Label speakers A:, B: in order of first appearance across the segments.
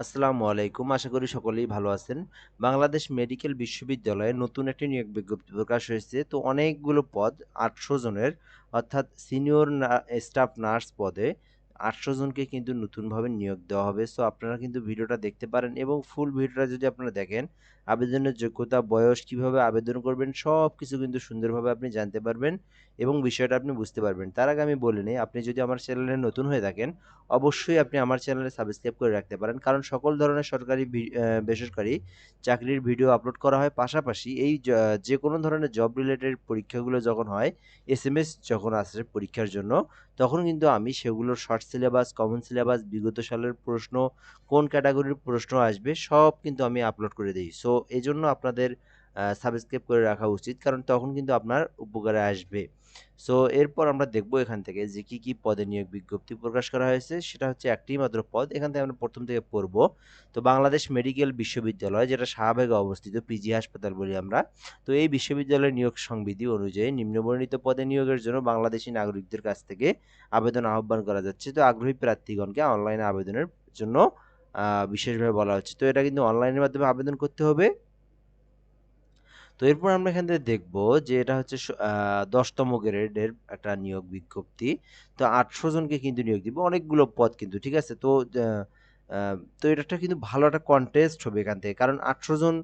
A: আসসালামু আলাইকুম। আশা করি সকলেই ভালো আছেন। বাংলাদেশ মেডিকেল বিশ্ববিদ্যালয়ে নতুন একটি নিয়োগ বিজ্ঞপ্তি প্রকাশ হয়েছে। তো অনেকগুলো পদ, আটশো জনের, অর্থাৎ সিনিয়র স্টাফ নার্স পদে আটশো জনকে কিন্তু নতুনভাবে নিয়োগ দেওয়া হবে। সো আপনারা কিন্তু ভিডিওটা দেখতে পারেন এবং ফুল ভিডিওটা যদি আপনারা দেখেন, আবেদনের যোগ্যতা, বয়স, কীভাবে আবেদন করবেন সব কিছু কিন্তু সুন্দরভাবে আপনি জানতে পারবেন এবং বিষয়টা আপনি বুঝতে পারবেন। তার আগে আমি বলে নিই, আপনি যদি আমার চ্যানেলে নতুন হয়ে থাকেন, অবশ্যই আপনি আমার চ্যানেলে সাবস্ক্রাইব করে রাখতে পারেন। কারণ সকল ধরনের সরকারি বেসরকারি চাকরির ভিডিও আপলোড করা হয়। পাশাপাশি এই যে কোনো ধরনের জব রিলেটেড পরীক্ষাগুলো যখন হয় এস যখন আসে পরীক্ষার জন্য, তখন কিন্তু আমি সেগুলোর শর্ট সিলেবাস কমন সিলেবাস বিগত সালের প্রশ্ন, কোন ক্যাটাগরির প্রশ্ন আসবে, সব কিন্তু আমি আপলোড করে দিই। সো এই জন্য আপনাদের সাবস্ক্রাইব করে রাখা উচিত, কারণ তখন কিন্তু আপনার উপকারে আসবে। সো এরপর আমরা দেখব এখান থেকে যে কি কি পদে নিয়োগ বিজ্ঞপ্তি প্রকাশ করা হয়েছে। সেটা হচ্ছে একটি মাত্র পদ, এখান থেকে আমরা প্রথম থেকে পড়ব। তো, বাংলাদেশ মেডিকেল বিশ্ববিদ্যালয়, যেটা শাহবাগে অবস্থিত পিজি হাসপাতাল বলি আমরা। তো, এই বিশ্ববিদ্যালয়ের নিয়োগ সংবিধি অনুযায়ী নিম্নবর্ণিত পদে নিয়োগের জন্য বাংলাদেশি নাগরিকদের কাছ থেকে আবেদন আহ্বান করা যাচ্ছে। তো, আগ্রহী প্রার্থীগণকে অনলাইনে আবেদনের জন্য বিশেষভাবে বলা হচ্ছে। তো, এটা কিন্তু অনলাইনের মাধ্যমে আবেদন করতে হবে। তো এরপর আমরা এখান থেকে দেখব যে এটা হচ্ছে দশতম গ্রেডের একটা নিয়োগ বিজ্ঞপ্তি। তো আটশো জনকে কিন্তু নিয়োগ দিবে, অনেকগুলো পদ কিন্তু, ঠিক আছে? তো তো এটা কিন্তু ভালো একটা কন্টেস্ট হবে এখান থেকে, কারণ আটশো জন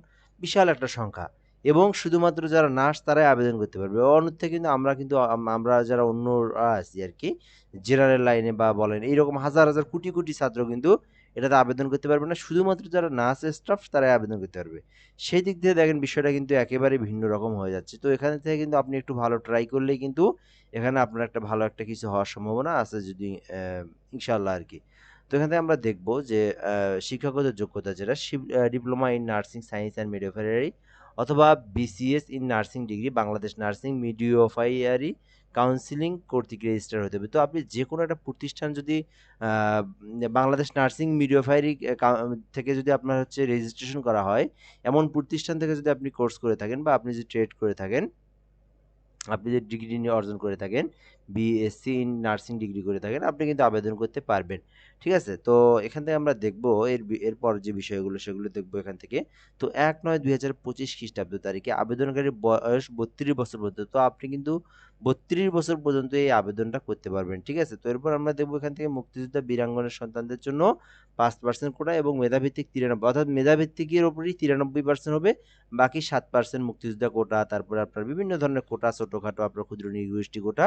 A: বিশাল একটা সংখ্যা। এবং শুধুমাত্র যারা নার্স তারাই আবেদন করতে পারবে। অন্যথা কিন্তু আমরা কিন্তু আমরা যারা অন্যরা আছি আর কি জেনারেল লাইনে বা বলেন, এইরকম হাজার হাজার, কোটি কোটি ছাত্র কিন্তু এটাতে আবেদন করতে পারবে না। শুধুমাত্র যারা নার্স স্টাফ, তারাই আবেদন করতে পারবে। সেই দিক দিয়ে দেখেন বিষয়টা কিন্তু একেবারে ভিন্ন রকম হয়ে যাচ্ছে। তো এখান থেকে কিন্তু আপনি একটু ভালো ট্রাই করলেই কিন্তু এখানে আপনার একটা ভালো একটা কিছু হওয়ার সম্ভাবনা আছে যদি ইনশাল্লাহ আর কি। তো এখান থেকে আমরা দেখব যে শিক্ষাগত যোগ্যতা যেটা diploma in nursing science and midwifery অথবা BCS in nursing degree, Bangladesh nursing midwifery counselling কর্তৃক রেজিস্টার হতে হবে। তো আপনি যে কোনো একটা প্রতিষ্ঠান যদি বাংলাদেশ নার্সিং মিডিওফায়ারি থেকে যদি আপনার হচ্ছে রেজিস্ট্রেশন করা হয়, এমন প্রতিষ্ঠান থেকে যদি আপনি কোর্স করে থাকেন বা আপনি যদি ট্রেড করে থাকেন, আপনি যে ডিগ্রি নিয়ে অর্জন করে থাকেন বিএসসি ইন নার্সিং ডিগ্রি করে থাকেন, আপনি কিন্তু আবেদন করতে পারবেন। ঠিক আছে? তো এখান থেকে আমরা দেখব, এর এরপর যে বিষয়গুলো, সেগুলো দেখব এখান থেকে। তো এক নয় দুই হাজার পঁচিশ খ্রিস্টাব্দ তারিখে আবেদনকারীর বয়স বত্রিশ বছর পর্যন্ত, তো আপনি কিন্তু বত্রিশ বছর পর্যন্ত এই আবেদনটা করতে পারবেন। ঠিক আছে? তো এরপর আমরা দেখব এখান থেকে মুক্তিযোদ্ধা বীরাঙ্গনের সন্তানদের জন্য পাঁচ পার্সেন্ট কোটা এবং মেধাভিত্তিক তিরানব্বই, অর্থাৎ মেধাভিত্তিকের ওপরই তিরানব্বই পার্সেন্ট হবে, বাকি সাত পার্সেন্ট মুক্তিযোদ্ধা কোটা, তারপরে আপনার বিভিন্ন ধরনের কোটা, ছোটোখাটো আপনার ক্ষুদ্র নৃগোষ্ঠী কোটা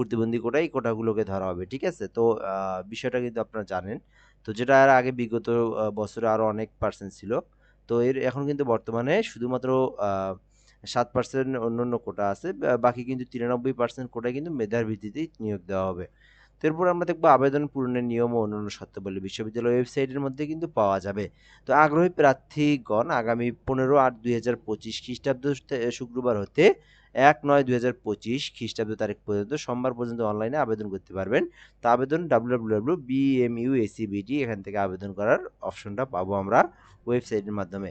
A: প্রতিবন্ধী কোটা এই কোটাগুলোকে ধরা হবে, ঠিক আছে? তো বিষয়টা কিন্তু আপনারা জানেন। তো যেটা আর আগে বিগত বছরে আরও অনেক পার্সেন্ট ছিল। তো এর এখন কিন্তু বর্তমানে শুধুমাত্র সাত পার্সেন্ট অন্য অন্য কোটা আছে বাকি কিন্তু তিরানব্বই পার্সেন্ট কোটায় কিন্তু মেধার ভিত্তিতেই নিয়োগ দেওয়া হবে। এরপর আমরা দেখব আবেদন পূরণের নিয়ম ও অন্যান্য শর্তাবলী। বিশ্ববিদ্যালয় ওয়েবসাইটের মধ্যে কিন্তু পাওয়া যাবে। তো আগ্রহী প্রার্থীগণ আগামী পনেরো আট দুই হাজার পঁচিশ খ্রিস্টাব্দ শুক্রবার হতে এক নয় দুই হাজার পঁচিশ খ্রিস্টাব্দ তারিখ পর্যন্ত সোমবার পর্যন্ত অনলাইনে আবেদন করতে পারবেন। তো আবেদন W W W BMU ACBT এখান থেকে আবেদন করার অপশনটা পাবো আমরা ওয়েবসাইটের মাধ্যমে।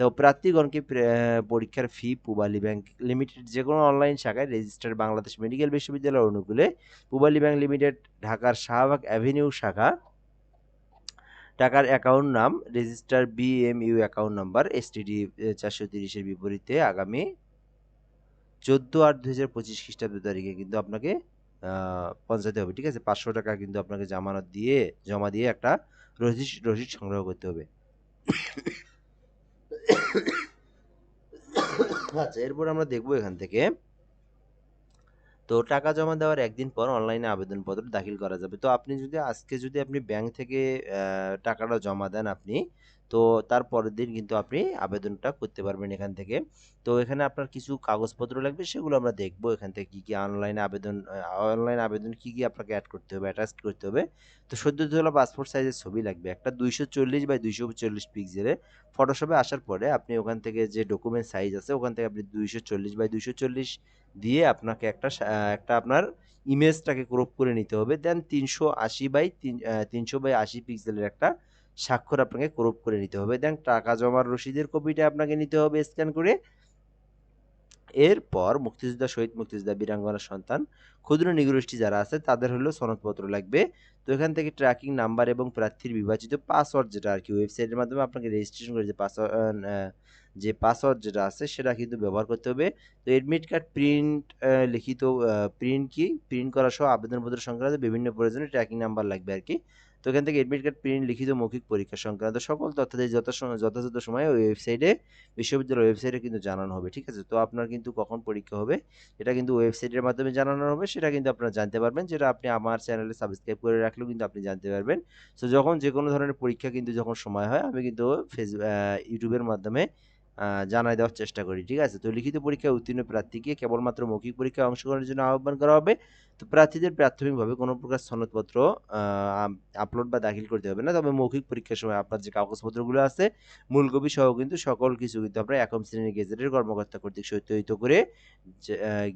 A: তো প্রার্থীগণকে পরীক্ষার ফি পুবালী ব্যাংক লিমিটেড যে কোনো অনলাইন শাখায় রেজিস্টার্ড বাংলাদেশ মেডিকেল বিশ্ববিদ্যালয়ের অনুকূলে পুবালী ব্যাংক লিমিটেড ঢাকার শাহবাগ অ্যাভিনিউ শাখা টাকার অ্যাকাউন্ট নাম register BMU account number STD চারশো তিরিশের বিপরীতে আগামী চোদ্দ আট দুই হাজার পঁচিশ খ্রিস্টাব্দ তারিখে কিন্তু আপনাকে পৌঁছাতে হবে, ঠিক আছে? পাঁচশো টাকা কিন্তু আপনাকে জামানত দিয়ে, জমা দিয়ে একটা রসিদ রসিদ সংগ্রহ করতে হবে। আচ্ছা এরপর আমরা দেখব এখান থেকে। তো টাকা জমা দেওয়ার একদিন পর অনলাইনে আবেদনপত্র দাখিল করা যাবে। তো আপনি যদি, আজকে যদি আপনি ব্যাংক থেকে টাকাটা জমা দেন আপনি তো তার পরের দিন কিন্তু আপনি আবেদনটা করতে পারবেন এখান থেকে। তো এখানে আপনার কিছু কাগজপত্র লাগবে, সেগুলো আমরা দেখব এখান থেকে কি কি অনলাইনে আবেদন অনলাইন আবেদন কি কি আপনাকে অ্যাড করতে হবে অ্যাটাচ করতে হবে। তো সদ্য তোলা পাসপোর্ট সাইজের ছবি লাগবে। একটা দুইশো চল্লিশ বাই দুইশো চল্লিশ পিক্সেলের ফটোশপে আসার পরে আপনি ওখান থেকে যে ডকুমেন্ট সাইজ আছে, ওখান থেকে আপনি দুইশো চল্লিশ বাই দুইশো চল্লিশ দিয়ে আপনাকে একটা একটা আপনার ইমেজটাকে ক্রপ করে নিতে হবে। দেন তিনশো আশি বাই তিন তিনশো বাই আশি পিক্সেলের একটা স্বাক্ষর আপনাকে ক্রপ করে নিতে হবে। দেন টাকা জমার রসিদের কপিটা আপনাকে নিতে হবে স্ক্যান করে। এরপর মুক্তিযোদ্ধা শহীদ মুক্তিযোদ্ধা বীরাঙ্গনার সন্তান, ক্ষুদ্র নিগোষ্ঠী যারা আছে তাদের হলো সনদপত্র লাগবে। তো এখান থেকে ট্র্যাকিং নাম্বার এবং প্রার্থীর বিভাজিত পাসওয়ার্ড যেটা আর কি ওয়েবসাইটের মাধ্যমে আপনাকে রেজিস্ট্রেশন করে যে পাসওয়ার্ড যে পাসওয়ার্ড যেটা আছে সেটা কিন্তু ব্যবহার করতে হবে। তো এডমিট কার্ড প্রিন্ট লিখিত প্রিন্ট কি? প্রিন্ট করা সহ আবেদনপত্র সংক্রান্ত বিভিন্ন প্রয়োজনে ট্র্যাকিং নাম্বার লাগবে আর কি। তো এখান থেকে এডমিট কার্ড প্রিন্ট লিখিত মৌখিক পরীক্ষা সংক্রান্ত সকল তথ্যাদি যথাযথ সময়ে ওই ওয়েবসাইটে বিশ্ববিদ্যালয়ের ওয়েবসাইটে কিন্তু জানানো হবে, ঠিক আছে? তো আপনার কিন্তু কখন পরীক্ষা হবে এটা কিন্তু ওয়েবসাইটের মাধ্যমে জানানো হবে, সেটা কিন্তু আপনারা জানতে পারবেন, যেটা আপনি আমার চ্যানেলে সাবস্ক্রাইব করে রাখলেও কিন্তু আপনি জানতে পারবেন। সো যখন যে কোনো ধরনের পরীক্ষা কিন্তু যখন সময় হয়, আমি কিন্তু ফেসবুক ইউটিউবের মাধ্যমে জানাই দেওয়ার চেষ্টা করি, ঠিক আছে? তো লিখিত পরীক্ষায় উত্তীর্ণ প্রার্থীকে কেবলমাত্র মৌখিক পরীক্ষায় অংশগ্রহণের জন্য আহ্বান করা হবে। তো প্রার্থীদের প্রাথমিকভাবে কোনো প্রকার সনদপত্র আপলোড বা দাখিল করতে হবে না। তবে মৌখিক পরীক্ষার সময় আপনার যে কাগজপত্রগুলো আছে মূল কপি সহ কিন্তু সকল কিছু কিন্তু আপনার একম শ্রেণির গেজেটের কর্মকর্তা কর্তৃক সত্যায়িত করে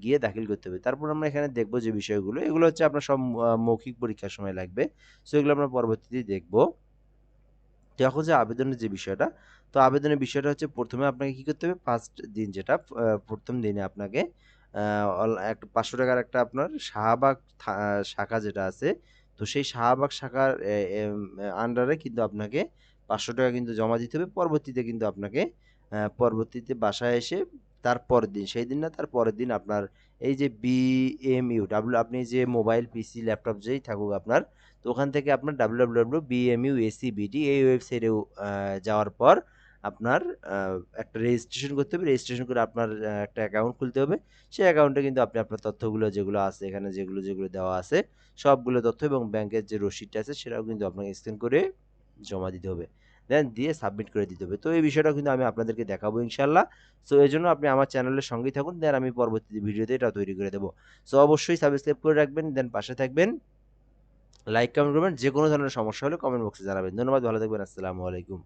A: গিয়ে দাখিল করতে হবে। তারপর আমরা এখানে দেখব যে বিষয়গুলো, এগুলো হচ্ছে আপনার সব মৌখিক পরীক্ষার সময় লাগবে। সো এগুলো আমরা পরবর্তীতে দেখব। এখন যে আবেদনের যে বিষয়টা, তো আবেদনের বিষয়টা হচ্ছে প্রথমে আপনাকে কী করতে হবে? ফার্স্ট দিন যেটা প্রথম দিনে আপনাকে একটা পাঁচশো টাকার একটা আপনার শাহবাগ শাখা যেটা আছে, তো সেই শাহবাগ শাখার আন্ডারে কিন্তু আপনাকে পাঁচশো টাকা কিন্তু জমা দিতে হবে। পরবর্তীতে কিন্তু আপনাকে পরবর্তীতে বাসায় এসে তার পরের দিন, সেই দিন না, তার পরের দিন আপনার এই যে বিএমইউ ডাব্লিউ আপনি যে মোবাইল পিসি ল্যাপটপ যেই থাকুক আপনার, তো ওখান থেকে আপনার W W W BMU ACBD এই ওয়েবসাইটেও যাওয়ার পর আপনার একটা রেজিস্ট্রেশন করতে হবে। রেজিস্ট্রেশন করে আপনার একটা অ্যাকাউন্ট খুলতে হবে। সেই অ্যাকাউন্টে কিন্তু আপনি আপনার তথ্যগুলো যেগুলো আছে, এখানে যেগুলো যেগুলো দেওয়া আছে, সবগুলো তথ্য এবং ব্যাংকের যে রসিদটা আছে, সেটাও কিন্তু আপনাকে স্ক্যান করে জমা দিতে হবে। দেন দিয়ে সাবমিট করে দিতে হবে। তো এই বিষয়টা কিন্তু আমি আপনাদেরকে দেখাবো ইনশাল্লাহ সো এই জন্য আপনি আমার চ্যানেলের সঙ্গেই থাকুন দেন আমি পরবর্তীতে ভিডিওতে এটা তৈরি করে দেবো। সো অবশ্যই সাবস্ক্রাইব করে রাখবেন দেন পাশে থাকবেন। লাইক কমেন্ট করবেন যে কোনো ধরনের সমস্যা হলে কমেন্ট বক্সে জানাবেন। ধন্যবাদ, ভালো থাকবেন, আসসালামু আলাইকুম।